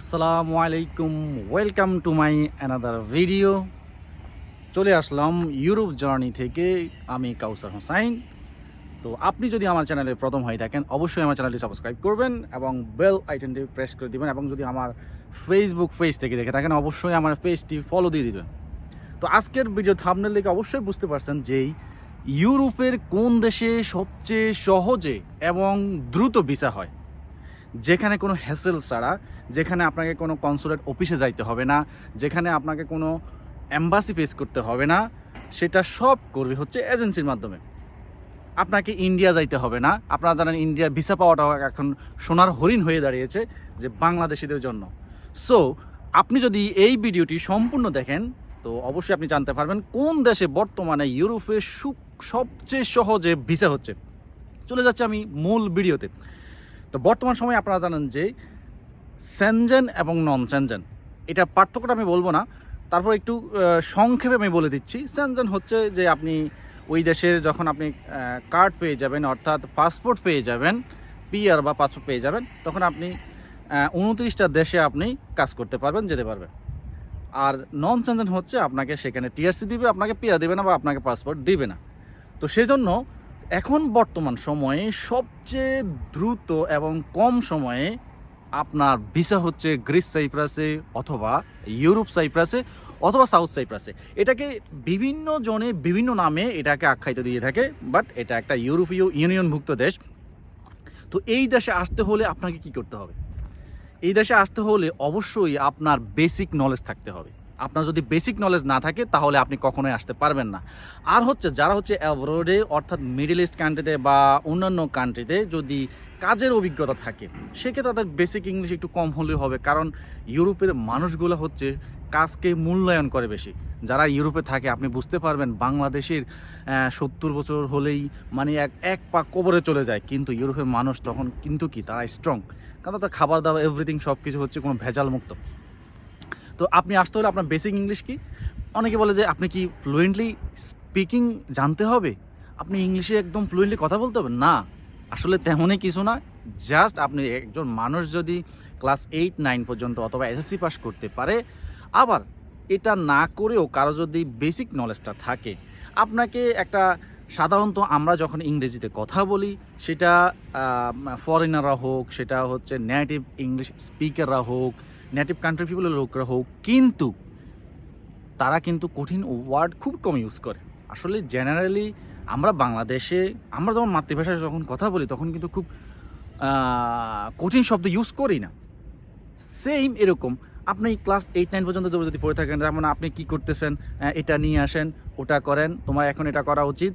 আসসালামু আলাইকুম welcome to my another video চলে আসলাম ইউরোপ জার্নি থেকে আমি কাউসার হোসাইন। তো আপনি যদি আমার চ্যানেলে প্রথম হয়ে থাকেন, অবশ্যই আমার চ্যানেলটি সাবস্ক্রাইব করবেন এবং বেল আইকনটি প্রেস করে দিবেন এবং যদি আমার ফেসবুক পেজ থেকে দেখে থাকেন, অবশ্যই আমার পেজটি ফলো দিয়ে দিবেন। তো আজকের ভিডিও থামনেল দেখে অবশ্যই বুঝতে পারছেন যেই ইউরোপের কোন দেশে সবচেয়ে সহজে এবং দ্রুত ভিসা হয়। যেখানে কোনো হ্যাসেল ছাড়া, যেখানে আপনাকে কোনো কনসুলেট অফিসে যাইতে হবে না, যেখানে আপনাকে কোনো অ্যাম্বাসি ফেস করতে হবে না, সেটা সব করবে হচ্ছে এজেন্সির মাধ্যমে। আপনাকে ইন্ডিয়া যাইতে হবে না। আপনারা জানেন ইন্ডিয়ার ভিসা পাওয়াটা এখন সোনার হরিণ হয়ে দাঁড়িয়েছে যে বাংলাদেশিদের জন্য। সো আপনি যদি এই ভিডিওটি সম্পূর্ণ দেখেন, তো অবশ্যই আপনি জানতে পারবেন কোন দেশে বর্তমানে ইউরোপের সবচেয়ে সহজে ভিসা হচ্ছে। চলে যাচ্ছে আমি মূল ভিডিওতে তো বর্তমান সময়ে আপনারা জানেন যে সেনজেন এবং নন সেনজেন এটা পার্থক্যটা আমি বলব না। তারপর একটু সংক্ষেপে আমি বলে দিচ্ছি। সেনজেন হচ্ছে যে আপনি ওই দেশের যখন আপনি কার্ড পেয়ে যাবেন, অর্থাৎ পাসপোর্ট পেয়ে যাবেন, পিআর বা পাসপোর্ট পেয়ে যাবেন, তখন আপনি উনত্রিশটা দেশে আপনি কাজ করতে পারবেন, যেতে পারবেন। আর নন সেনজেন হচ্ছে আপনাকে সেখানে টিআরসি দিবে, আপনাকে পিআর দিবে না বা আপনাকে পাসপোর্ট দিবে না। তো সেজন্য এখন বর্তমান সময়ে সবচেয়ে দ্রুত এবং কম সময়ে আপনার ভিসা হচ্ছে গ্রিস সাইপ্রাসে অথবা ইউরোপ সাইপ্রাসে অথবা সাউথ সাইপ্রাসে। এটাকে বিভিন্ন জনে বিভিন্ন নামে এটাকে আখ্যায়িত দিয়ে থাকে বাট এটা একটা ইউরোপীয় ইউনিয়নভুক্ত দেশ। তো এই দেশে আসতে হলে আপনাকে কি করতে হবে? এই দেশে আসতে হলে অবশ্যই আপনার বেসিক নলেজ থাকতে হবে। আপনার যদি বেসিক নলেজ না থাকে, তাহলে আপনি কখনোই আসতে পারবেন না। আর হচ্ছে, যারা হচ্ছে অ্যাব্রোডে অর্থাৎ মিডল ইস্ট কান্ট্রিতে বা অন্যান্য কান্ট্রিতে যদি কাজের অভিজ্ঞতা থাকে, সেক্ষেত্রে তাদের বেসিক ইংলিশ একটু কম হলেও হবে। কারণ ইউরোপের মানুষগুলো হচ্ছে কাজকে মূল্যায়ন করে বেশি। যারা ইউরোপে থাকে, আপনি বুঝতে পারবেন, বাংলাদেশের সত্তর বছর হলেই মানে এক এক পা কবরে চলে যায়। কিন্তু ইউরোপের মানুষ তখন কিন্তু কি? তারা স্ট্রং কারণ তাদের খাবার দাবার এভরিথিং সব কিছু হচ্ছে কোনো ভেজাল মুক্ত তো আপনি আসতে হলে আপনার বেসিক ইংলিশ কি? অনেকে বলে যে, আপনি কি ফ্লুয়েন্টলি স্পিকিং জানতে হবে? আপনি ইংলিশে একদম ফ্লুয়েন্টলি কথা বলতে হবে? না। আসলে তেমনই কিছু না। জাস্ট আপনি একজন মানুষ যদি ক্লাস এইট নাইন পর্যন্ত অথবা এসএসসি পাস করতে পারে, আবার এটা না করেও কারও যদি বেসিক নলেজটা থাকে, আপনাকে একটা সাধারণত আমরা যখন ইংরেজিতে কথা বলি, সেটা ফরেনাররা হোক, সেটা হচ্ছে নেটিভ ইংলিশ স্পিকাররা হোক নেটিভ কান্ট্রি পিপলের লোকরা হোক, কিন্তু তারা কিন্তু কঠিন ওয়ার্ড খুব কম ইউজ করে। আসলে জেনারেলি আমরা বাংলাদেশে, আমরা যখন মাতৃভাষায় যখন কথা বলি, তখন কিন্তু খুব কঠিন শব্দ ইউজ করি না। সেম এরকম। আপনি ক্লাস এইট নাইন পর্যন্ত যদি পড়ে থাকেন, যেমন আপনি কি করতেছেন এটা নিয়ে আসেন, ওটা করেন, তোমার এখন এটা করা উচিত।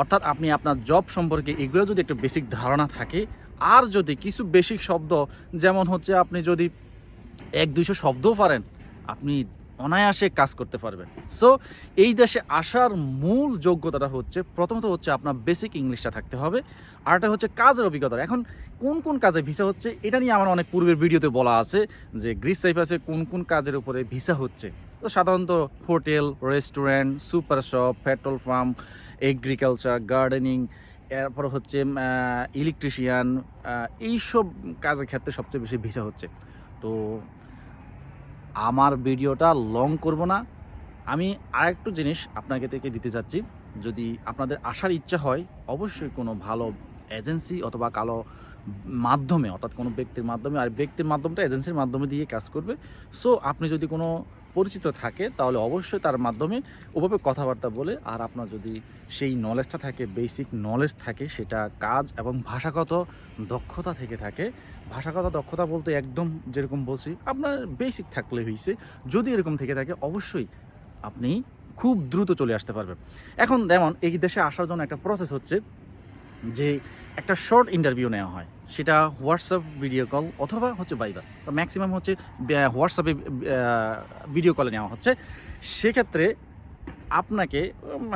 অর্থাৎ আপনি আপনার জব সম্পর্কে এগুলো যদি একটু বেসিক ধারণা থাকে, আর যদি কিছু বেসিক শব্দ, যেমন হচ্ছে আপনি যদি এক দুইশো শব্দও পারেন, আপনি অনায়াসে কাজ করতে পারবেন। সো এই দেশে আসার মূল যোগ্যতাটা হচ্ছে, প্রথমত হচ্ছে আপনার বেসিক ইংলিশটা থাকতে হবে আরটা হচ্ছে কাজের অভিজ্ঞতা এখন কোন কোন কাজে ভিসা হচ্ছে, এটা নিয়ে আমার অনেক পূর্বের ভিডিওতে বলা আছে, যে গ্রিস সাইপ্রাসে কোন কোন কাজের উপরে ভিসা হচ্ছে। তো সাধারণত hotel restaurant super shop petrol pump agriculture gardening এরপর হচ্ছে ইলেকট্রিশিয়ান এইসব কাজের ক্ষেত্রে সবচেয়ে বেশি ভিসা হচ্ছে। তো আমার ভিডিওটা লং করব না। আমি আরেকটু জিনিস আপনাকে থেকে দিতে চাচ্ছি। যদি আপনাদের আসার ইচ্ছা হয়, অবশ্যই কোনো ভালো এজেন্সি অথবা কালো মাধ্যমে, অর্থাৎ কোনো ব্যক্তির মাধ্যমে, আর ব্যক্তির মাধ্যমটা এজেন্সির মাধ্যমে দিয়ে কাজ করবে। সো আপনি যদি কোনো পরিচিত থাকে, তাহলে অবশ্যই তার মাধ্যমে ওভাবে কথাবার্তা বলে, আর আপনার যদি সেই নলেজটা থাকে বেসিক নলেজ থাকে, সেটা কাজ এবং ভাষাগত দক্ষতা থেকে থাকে। ভাষাগত দক্ষতা বলতে একদম যেরকম বলছি, আপনার বেসিক থাকলে হয়েছে যদি এরকম থেকে থাকে, অবশ্যই আপনি খুব দ্রুত চলে আসতে পারবেন। এখন যেমন এই দেশে আসার জন্য একটা প্রসেস হচ্ছে যে একটা শর্ট ইন্টারভিউ নেওয়া হয়। সেটা হোয়াটসঅ্যাপ ভিডিও কল অথবা হচ্ছে বাইবার তো ম্যাক্সিমাম হচ্ছে হোয়াটসঅ্যাপে ভিডিও কলে নেওয়া হচ্ছে। সেক্ষেত্রে আপনাকে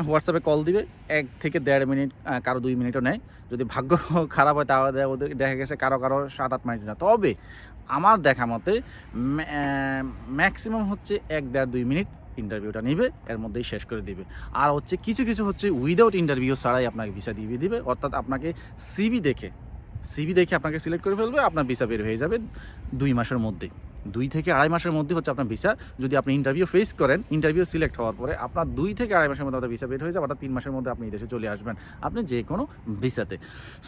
হোয়াটসঅ্যাপে কল দিবে। এক থেকে দেড় মিনিট কারও দুই মিনিটও নেয়। যদি ভাগ্য খারাপ হয় তাহলে ওদের, দেখা গেছে কারও কারও সাত, আট মিনিট না তবে আমার দেখা মতে ম্যাক্সিমাম হচ্ছে এক, দেড়, দুই মিনিট। ইন্টারভিউটা নেবে, এর মধ্যেই শেষ করে দিবে। আর হচ্ছে কিছু কিছু হচ্ছে উইদাউট ইন্টারভিউ ছাড়াই আপনাকে ভিসা দিয়ে দিবে। অর্থাৎ আপনাকে সিবি দেখে সিবি দেখে আপনাকে সিলেক্ট করে ফেলবে, আপনার ভিসা বের হয়ে যাবে দুই মাসের মধ্যেই। দুই থেকে আড়াই মাসের মধ্যে হচ্ছে আপনার ভিসা যদি আপনি ইন্টারভিউ ফেস করেন ইন্টারভিউ সিলেক্ট হওয়ার পরে আপনার দুই থেকে আড়াই মাসের মধ্যে ভিসা বের হয়ে যাবে, অর্থাৎ তিন মাসের মধ্যে আপনি দেশে চলে আসবেন, আপনি যে কোনো ভিসাতে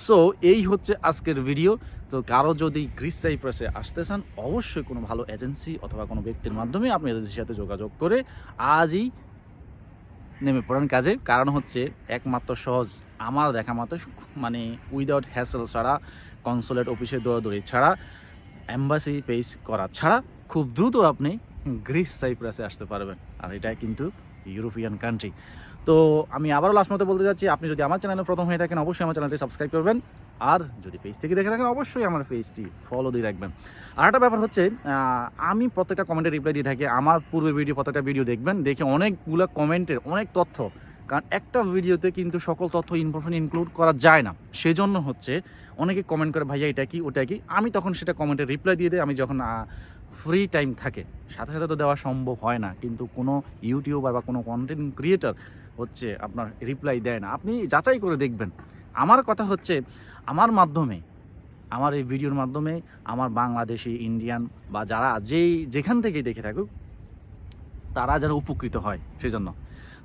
সো এই হচ্ছে আজকের ভিডিও তো কারও যদি গ্রিস সাইপ্রাসে আসতে চান, অবশ্যই কোনো ভালো এজেন্সি অথবা কোনো ব্যক্তির মাধ্যমে আপনি এজেন্সির সাথে যোগাযোগ করে আজই নেমে পড়েন কাজে। কারণ হচ্ছে একমাত্র সহজ, আমার দেখা মতো মানে উইদাউট হ্যাসেল ছাড়া কনসুলেট অফিসে দৌড়াদৌড়ি ছাড়া অ্যাম্বাসি পেস করা ছাড়া খুব দ্রুত আপনি গ্রিস, সাইপ্রাসে আসতে পারবেন। আর এটা কিন্তু ইউরোপিয়ান কান্ট্রি তো আমি আবারও লাস্ট মতো বলতে যাচ্ছি আপনি যদি আমার চ্যানেলে প্রথম হয়ে থাকেন, অবশ্যই আমার চ্যানেলটি সাবস্ক্রাইব করবেন। আর যদি পেজ থেকে দেখে থাকেন, অবশ্যই আমার পেজটি ফলো দিয়ে রাখবেন। আর একটা ব্যাপার হচ্ছে আমি প্রত্যেকটা কমেন্টে রিপ্লাই দিয়ে থাকি। আমার পূর্বের ভিডিও প্রত্যেকটা ভিডিও দেখবেন, দেখে অনেকগুলো কমেন্টের অনেক তথ্য কারণ একটা ভিডিওতে কিন্তু সকল তথ্য ইনফরমেশন ইনক্লুড করা যায় না। সেজন্য হচ্ছে অনেকে কমেন্ট করে, ভাইয়া, এটা কি? ওটা কি? আমি তখন সেটা কমেন্টে রিপ্লাই দিয়ে দিই। আমি যখন ফ্রি টাইম থাকে, সাথে সাথে তো দেওয়া সম্ভব হয় না। কিন্তু কোনো ইউটিউবার বা কোনো কন্টেন্ট ক্রিয়েটার হচ্ছে আপনার রিপ্লাই দেয় না। আপনি যাচাই করে দেখবেন। আমার কথা হচ্ছে, আমার মাধ্যমে, আমার এই ভিডিওর মাধ্যমে আমার বাংলাদেশি ইন্ডিয়ান বা যারা যেই, যেখান থেকেই দেখে থাকুক, তারা যেন উপকৃত হয়। সেজন্য